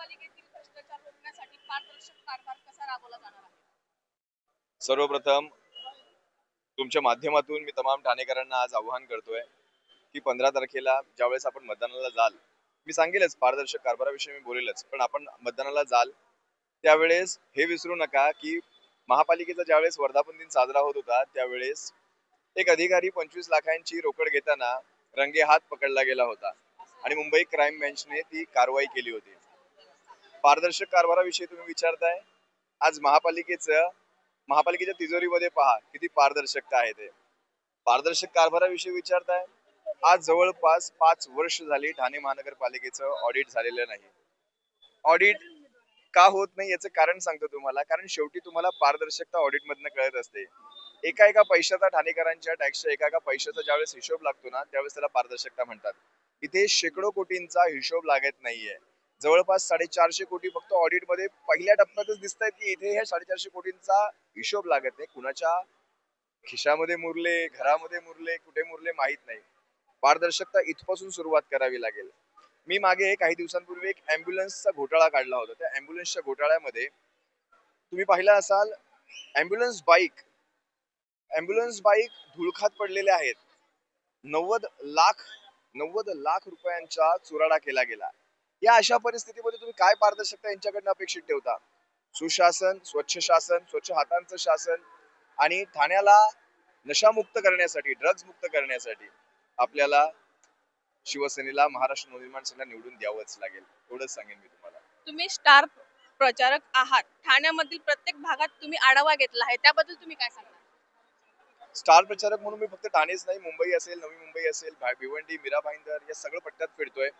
महापालिकेतील भ्रष्टाचार रोखण्यासाठी पारदर्शक कारभार कसा राबवला जाणार आहे? सर्वप्रथम तुमच्या माध्यमातून मी तमाम ठाणेकरांना आज आवाहन करतोय की पंधरा तारखेला ज्यावेळेस आपण मतदानाला जाल मी सांगेलच पारदर्शक कारभाराविषयी मी बोलेलच पण आपण मतदानाला जाल त्यावेळेस हे विसरू नका की महापालिकेचा ज्यावेळेस वर्धापन दिन साजरा होत होता त्यावेळेस एक अधिकारी पंचवीस लाखांची रोकड घेताना रंगे हात पकडला गेला होता आणि मुंबई क्राईम बेंचने ती कारवाई केली होती. पारदर्शक कारभाराविषयी तुम्ही विचारताय. आज महापालिकेचं महापालिकेच्या तिजोरीमध्ये पहा किती पारदर्शकता आहे ते. पारदर्शक कारभाराविषयी विचारताय. आज जवळपास पाच वर्ष झाली ठाणे महानगरपालिकेचं ऑडिट झालेलं नाही. ऑडिट का होत नाही याचं कारण सांगतो तुम्हाला कारण शेवटी तुम्हाला पारदर्शकता ऑडिट मधनं कळत असते. एका एका पैशाचा ठाणेकरांच्या टॅक्सच्या एका एका पैशाचा ज्यावेळेस हिशोब लागतो ना त्यावेळेस त्याला पारदर्शकता म्हणतात. इथे शेकडो कोटींचा हिशोब लागत नाहीये. जवळपास साडेचारशे कोटी फक्त ऑडिटमध्ये पहिल्या टप्प्यातच दिसत आहेत की इथे ह्या साडेचारशे कोटींचा हिशोब लागत नाही. कुणाच्या खिशामध्ये मुरले घरामध्ये मुरले कुठे मुरले माहीत नाही. पारदर्शकता इथपासून सुरुवात करावी लागेल. मी मागे काही दिवसांपूर्वी एक अँब्युलन्सचा घोटाळा काढला होता. त्या अँब्युलन्सच्या घोटाळ्यामध्ये तुम्ही पाहिला असाल अँब्युलन्स बाईक अँब्युलन्स बाईक धुळखात पडलेल्या आहेत. नव्वद लाख नव्वद लाख रुपयांचा चुराडा केला गेला. या अशा परिस्थितीमध्ये तुम्ही काय पारदर्शकता यांच्याकडनं अपेक्षित ठेवता? सुशासन स्वच्छ शासन स्वच्छ हातांचं शासन आणि ठाण्याला नशामुक्त करण्यासाठी ड्रग्ज मुक्त करण्यासाठी आपल्याला शिवसेनेला महाराष्ट्र नवनिर्माण सेनेला निवडून द्यावंच लागेल. एवढंच सांगेन मी तुम्हाला. तुम्ही स्टार प्रचारक आहात. ठाण्यामधील प्रत्येक भागात तुम्ही आढावा घेतला आहे. त्याबद्दल तुम्ही काय सांगणार? स्टार प्रचारक म्हणून मी फक्त ठाणेच नाही. मुंबई असेल नवी मुंबई असेल भिवंडी मीरा भाईंदर या सगळं पट्ट्यात फिरतोय.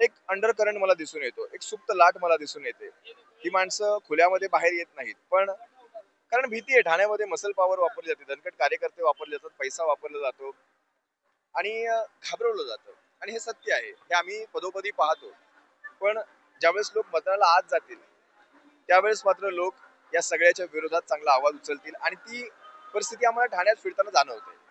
एक अंडर करंट मला दिसून येतो. एक सुप्त लाट मला दिसून येते. ही माणसं खुल्यामध्ये बाहेर येत नाहीत. पण कारण भीती आहे. ठाण्यामध्ये मसल पॉवर वापरली जाते. धनकट कार्यकर्ते वापरले जातात. पैसा वापरला जातो. आणि घाबरवलं जातं. आणि हे सत्य आहे. हे आम्ही पदोपदी पाहतो. पण ज्यावेळेस लोक मतदानाला आत जातील त्यावेळेस मात्र लोक या सगळ्याच्या विरोधात चांगला आवाज उचलतील. आणि ती परिस्थिती आम्हाला ठाण्यात फिरताना जाणवते.